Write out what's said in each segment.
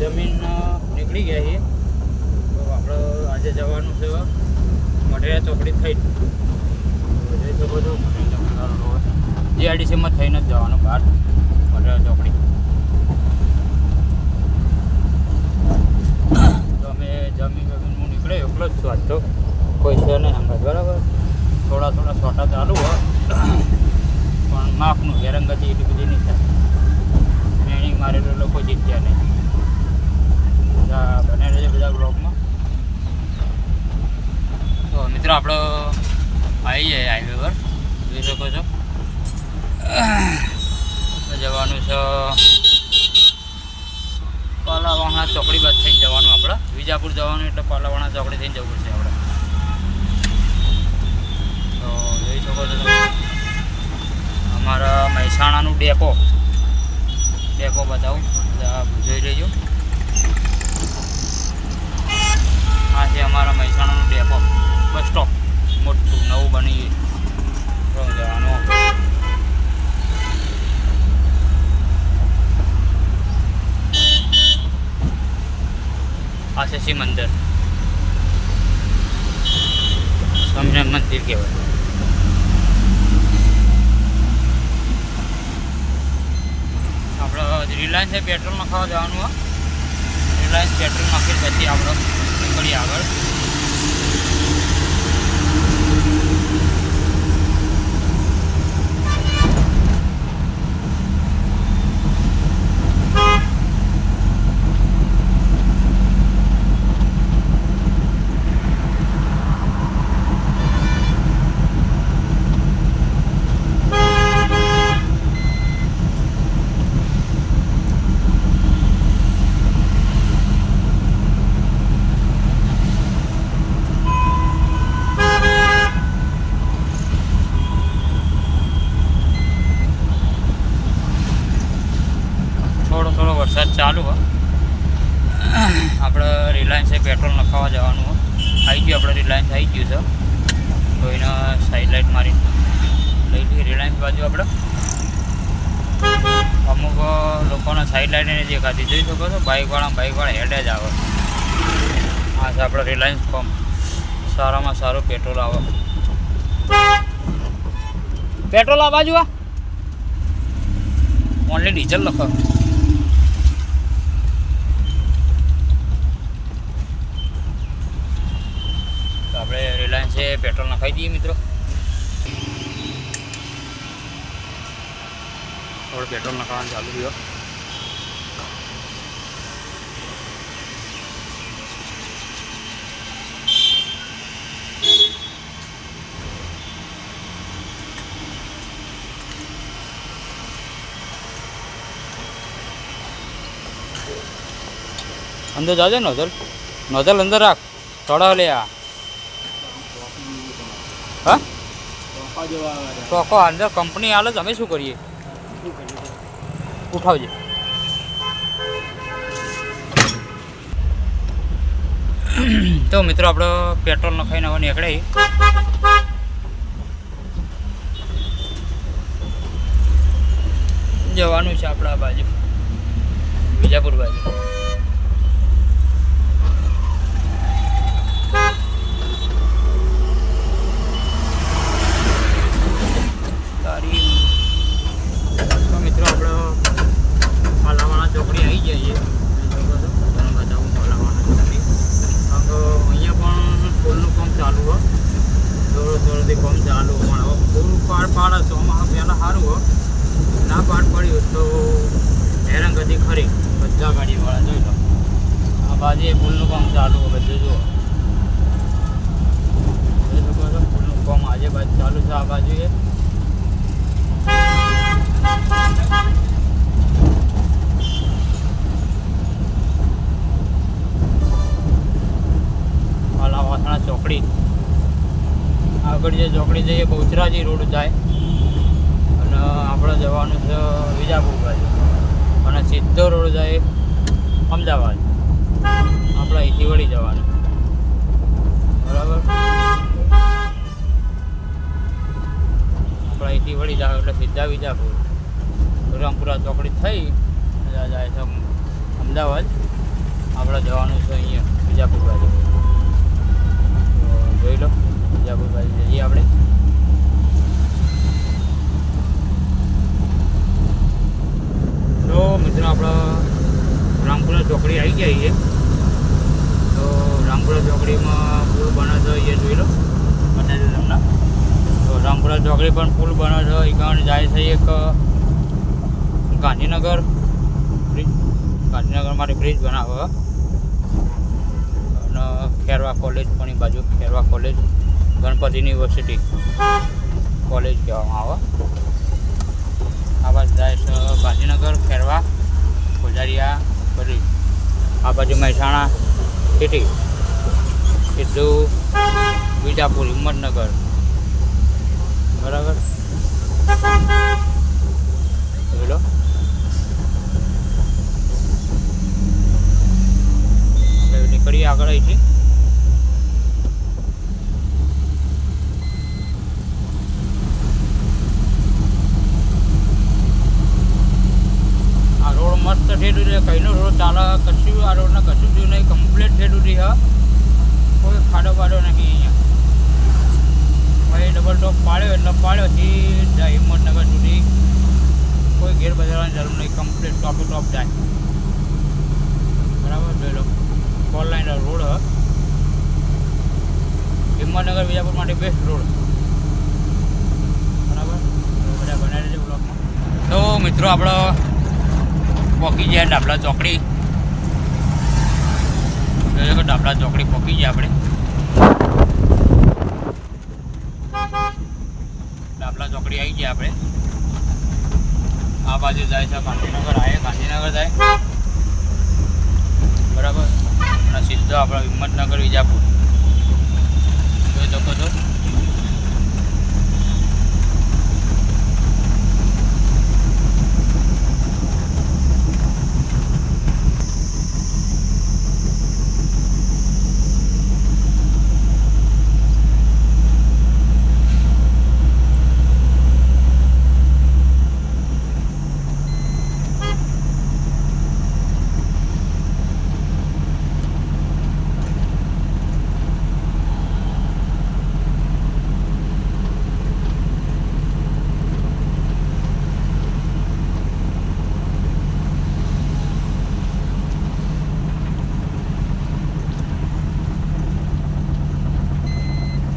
જમીન નીકળી ગયા છીએ. તો આપણે આજે જવાનું છે મઢેરા ચોકડી થઈ. જોઈ શકો છો જીઆઈડીસીમાં થઈને જ જવાનું બહાર મઢેરા ચોકડી. તો અમે જમીન જમીન હું નીકળે એકલો જ છું આજ તો. કોઈ છે નહીં હમણાં બરાબર? થોડા થોડા છોટા ચાલુ હોય. પણ માફનું ગેરંગતી એટલી બધી નહીં થાય. ટ્રેનિંગ મારેલો લોકો જીત્યા નહીં. બધા બને રહેશે બધા બ્લોગમાં તો મિત્રો આપણો આવી જાય હાઈવે પર જોઈ શકો છો. જવાનું છે પાલાવાણા ચોકડી બાદ થઈને જવાનું આપણે. વિજાપુર જવાનું એટલે પાલાવાણા ચોકડી થઈને જવું પડશે આપણે. તો જોઈ શકો છો અમારા મહેસાણાનું ડેપો. ડેપો બતાવું. જોઈ લેજો. આ છે અમારા મહેસાણાનું ડેપો બસ સ્ટોપ મોટું નવું બની ગયું. જવાનું. આ છે શિવ મંદિર. સ્વામિનારાયણ મંદિર કહેવાય. આપણે રિલાયન્સ પેટ્રોલ નખાવા જવાનું હોય રિલાયન્સ પેટ્રોલ નાખી પછી આપણે નીકળીએ આગળ થોડો થોડો વરસાદ ચાલુ હોય આપણે રિલાયન્સે પેટ્રોલ નખાવા જવાનું હોય આવી ગયું આપણે રિલાયન્સ આવી ગયું છે. તો એને સાઈડ લાઇટ મારી લઈ લઈએ રિલાયન્સ બાજુ આપણે અમુક લોકોને સાઈડ લાઇટ જે દેખાતી જોઈ શકો છો બાઇકવાળા બાઇકવાળા હેડે જ આવે. આ છે આપણે રિલાયન્સ પંપ સારામાં સારું પેટ્રોલ આવે. પેટ્રોલ આ બાજુ આ. ઓનલી ડીઝલ લખો તો આપણે રિલાયન્સે પેટ્રોલ નખાઈ દઈએ મિત્રો. થોડું પેટ્રોલ નખાવાનું ચાલુ રહ્યો અંદર જાજે નોઝલ? નોઝલ અંદર રાખ. થોડા લે આ. હા? ટોકો અંદર કંપની હાલે અમે શું કરીએ? ઉઠાવજે. તો મિત્રો આપણો પેટ્રોલ નખાઈને હવે નીકળે. જવાનું છે આપણા બાજુ. વિજાપુર બાજુ તારી તો મિત્રો આપણે પાલાવાળા ચોકડી આવી જઈએ તમને બતાવું પાલાવાળા ચોકડી કારણ કે અહીંયા પણ ફૂલનું કામ ચાલુ હોય થોડું થોડુંથી કામ ચાલુ હોય પણ હવે ફૂલ પાડ પાડે ચોમાસા પહેલાં સારું હોય ના પાડ પડ્યું તો હેરાનગતિ ખરી બધા ગાડીવાળા જોઈ લો. આ બાજુ એ ફૂલનું કામ ચાલુ હોય, બધું જુઓ. ફૂલનું કામ આજે બાજુ ચાલુ છે, આ બાજુ એ વાસણા ચોકડી. આગળ જે ચોકડી જઈએ, બહુચરાજી રોડ જાય. અને આપણે જવાનું છે વિજાપુર બાજુ. અને સીધો રોડ જાય. અમદાવાદ. આપણે અહીંથી વળી જવાનું. બરાબર? આપણે અહીંથી વળી જાવ એટલે સીધા વિજાપુર. રામપુરા ચોકડી થઈ જાય છે અમદાવાદ. આપણે જવાનું છે અહીંયા, વિજાપુર બાજુ. જોઈ લો બીજાપુર બાજુ જઈએ આપણે. તો મિત્રો, આપણે રામપુરા ચોકડી આવી ગયા છીએ. તો રામપુરા ચોકડીમાં પુલ બને છે એ જોઈ લો. બતાવી તમને. તો રામપુરા ચોકડી પણ પુલ બને છે એ કારણે જાય છે એક, ગાંધીનગર બ્રિજ ગાંધીનગર માટે બ્રિજ બનાવે. અને ખેરવા કોલેજ પણ એ બાજુ, Kherva college Ganpati university college કહેવામાં આવે. આ બાજુ જાય છે ગાંધીનગર, ખેરવા ખોજારિયા બધી આ બાજુ મહેસાણા સિટી સીધું વિજાપુર હિંમતનગર. બરાબર? બોલો. નીકળીએ આગળ અહીંથી આ રોડ મસ્ત કઈનો રોડ ચાલે, કશું આ રોડને કશું થયું નહીં કમ્પ્લીટ થયેલું રહી કોઈ ખાડો બાડો નથી અહીંયા. ભાઈ ડબલ ટોપ પાડ્યો, એટલે પાડ્યો, સીધા હિંમતનગર સુધી. કોઈ ગેર બજારવાની જરૂર નહીં કમ્પ્લીટ ટોપે ટોપ જાય. બરાબર, જોઈ લો. ફોર લાઈન રોડ, હ. હિંમતનગર, વિજાપુર માટે બેસ્ટ રોડ. બરાબર? બધા બનાવી દેજો બ્લોકમાં તો મિત્રો આપણો પહોંચી ગયા, ડાબલા ચોકડી. જોયો ડાબલા ચોકડી પહોંચી ગયા આપણે. ડાબલા ચોકડી આવી ગયા આપણે. આ બાજુ જાય છે ગાંધીનગર આવે ગાંધીનગર જાય. બરાબર? સીધો આપણે હિંમતનગર વિજાપુર. જોઈ શકો છો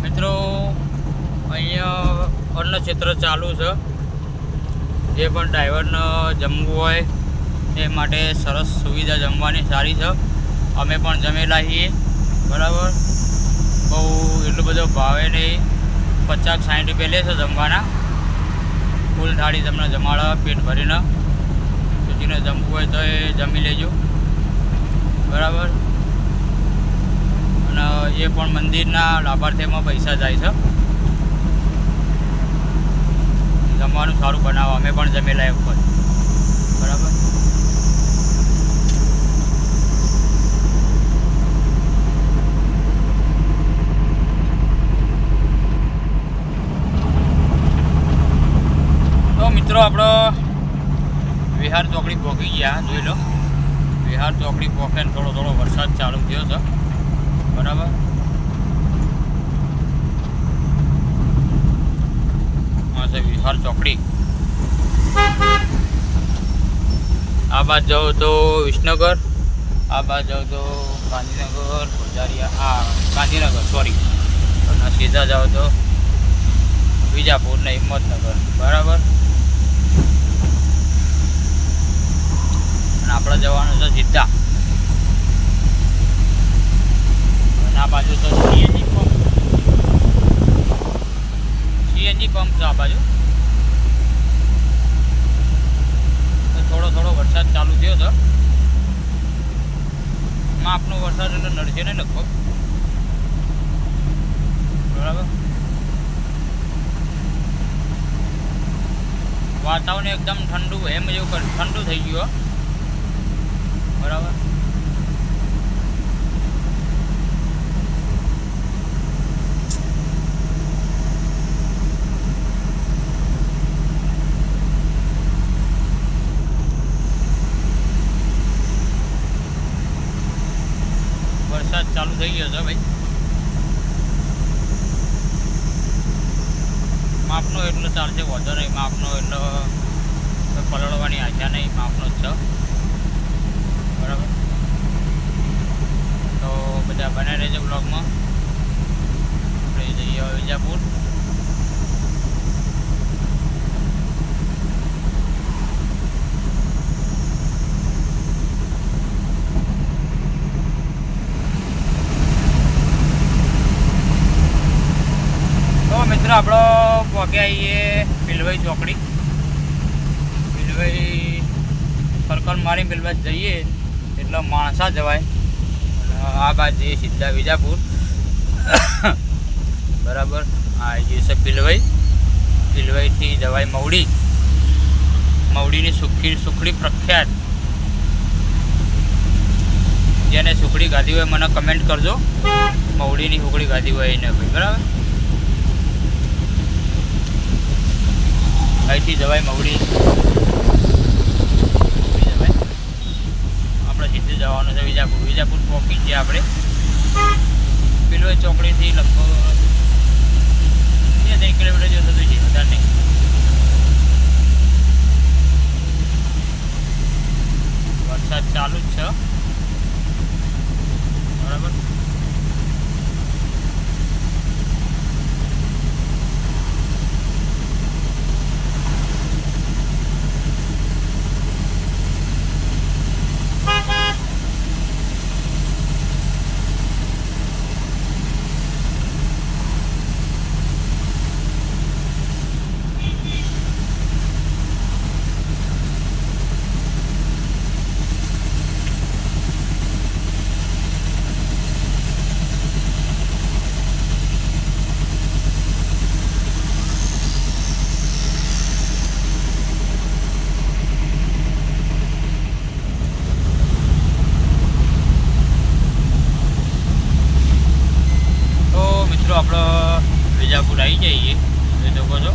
મિત્રો અહીંયા અન્ન ક્ષેત્ર ચાલુ છે. જે પણ ડ્રાઈવરને જમવું હોય એ માટે સરસ સુવિધા જમવાની સારી છે. અમે પણ જમેલા છીએ. બરાબર? બહુ એટલું બધો ભાવે નહીં. પચાસ સાઠ રૂપિયા લે છે જમવાના. ફૂલ થાળી તમને જમાડે પેટ ભરીને. સુધીને જમવું હોય તો એ જમી લેજો. બરાબર? અને એ પણ મંદિરના લાભાર્થીમાં પૈસા જાય છે. જમવાનું સારું બનાવો. અમે પણ જમેલા એ ઉપર બરાબર? તો મિત્રો, આપણો વિહાર ચોકડી પહોંચી ગયા. જોઈ લો. વિહાર ચોકડી પહોંચે થોડો થોડો વરસાદ ચાલુ થયો છે. બરાબર? છે, વિહાર ચોકડી. આ બાદ જાઉં તો વિસનગર, આ બાદ જાઉં તો ગાંધીનગર ખોજારિયા આ ગાંધીનગર સોરી અને સીધા જાઓ તો વિજાપુર ને હિંમતનગર, બરાબર? અને આપણે જવાનું છે સીધા. અને આ બાજુ તો સીએનજી પંપ સીએનજી પંપ છે આ બાજુ. થોડો થોડો વરસાદ ચાલુ થયો હતો માપનો વરસાદ એટલે નડશે ને લગભગ. બરાબર? વાતાવરણ એકદમ ઠંડુ, એમ કર- ઠંડુ થઈ ગયું બરાબર? ચાલુ થઈ ગયો છે ભાઈ. માપનો એટલો ચાલશે વધો નહીં. માપનો એટલો પલળવાની આશા નહીં. માપનો જ છે. બરાબર? તો બધા બને રહેજો બ્લોગમાં આપણે જઈએ વિજાપુર તો મિત્ર આપણો આવીએ બિલવાઈ ચોકડી. બિલવાઈ સર્કલ મારી બિલવાઈ જઈએ એટલે માણસા જવાય. આ બાજુ સીધા વિજાપુર. બરાબર? આ ગયું છે બિલવાઈથી જવાય મવડી. મવડીની સુખી સુખડી પ્રખ્યાત. જેને સુખડી ગાધી હોય મને કમેન્ટ કરજો. મવડીની સુખડી ગાધી હોય એને ભાઈ. બરાબર? અહીંથી જવાય મવડી જવાય આપણે સીધું જવાનું છે વિજાપુર. વિજાપુર પહોંચી છીએ આપણે. પેલો ચોકડીથી લગભગ બે ત્રણ કિલોમીટર જેવું થતું છે વધારે નહીં વરસાદ ચાલુ જ છે બરાબર તો મિત્રો આપણે વિજાપુર આવી જઈએ. જોઈ શકો છો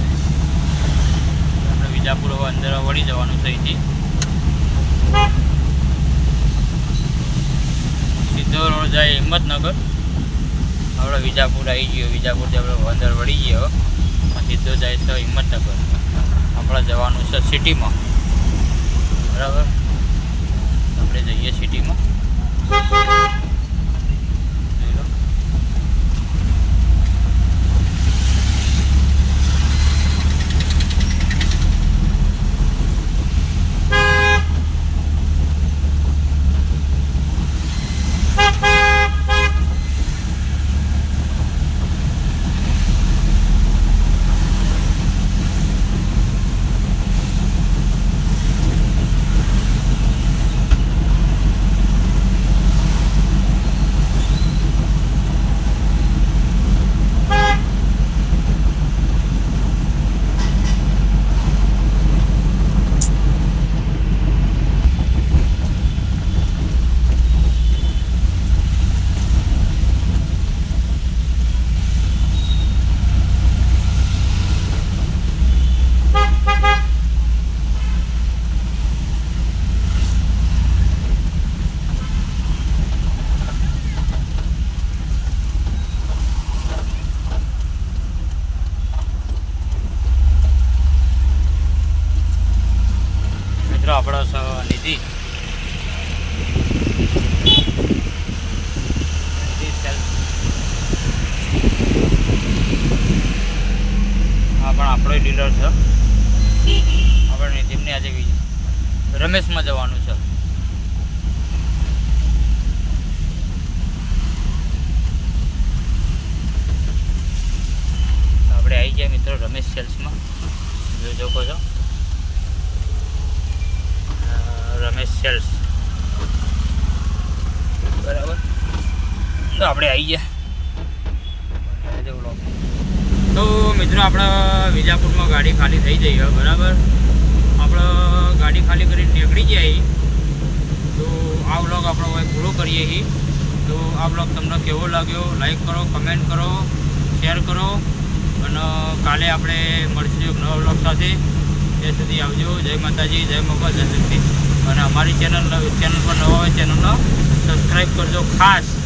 આપણે વિજાપુર અંદર વળી જવાનું છે અહીંથી. સીધો રોડ જાય હિંમતનગર. આપણે વિજાપુર આવી ગયો વિજાપુરથી આપણે અંદર વળી ગયો સીધો જાય તો હિંમતનગર. આપણે જવાનું છે સિટીમાં. બરાબર? આપણે જઈએ સિટીમાં. આવી ગયા. તો મિત્રો, આપણે વિજાપુરમાં ગાડી ખાલી થઈ જઈ હવે બરાબર? આપણે ગાડી ખાલી કરીને નીકળી જાય તો આ વ્લોગ આપણો હવે પૂરો કરીએ છીએ તો આ વ્લોગ તમને કેવો લાગ્યો? લાઈક કરો કમેન્ટ કરો શેર કરો. અને કાલે આપણે મળીશું એક નવા સાથે. ત્યાં સુધી આવજો. જય માતાજી, જય મોગલ, જય શક્તિ. અને અમારી ચેનલ ચેનલ પર નવા હોય ચેનલનો સબસ્ક્રાઈબ કરજો ખાસ.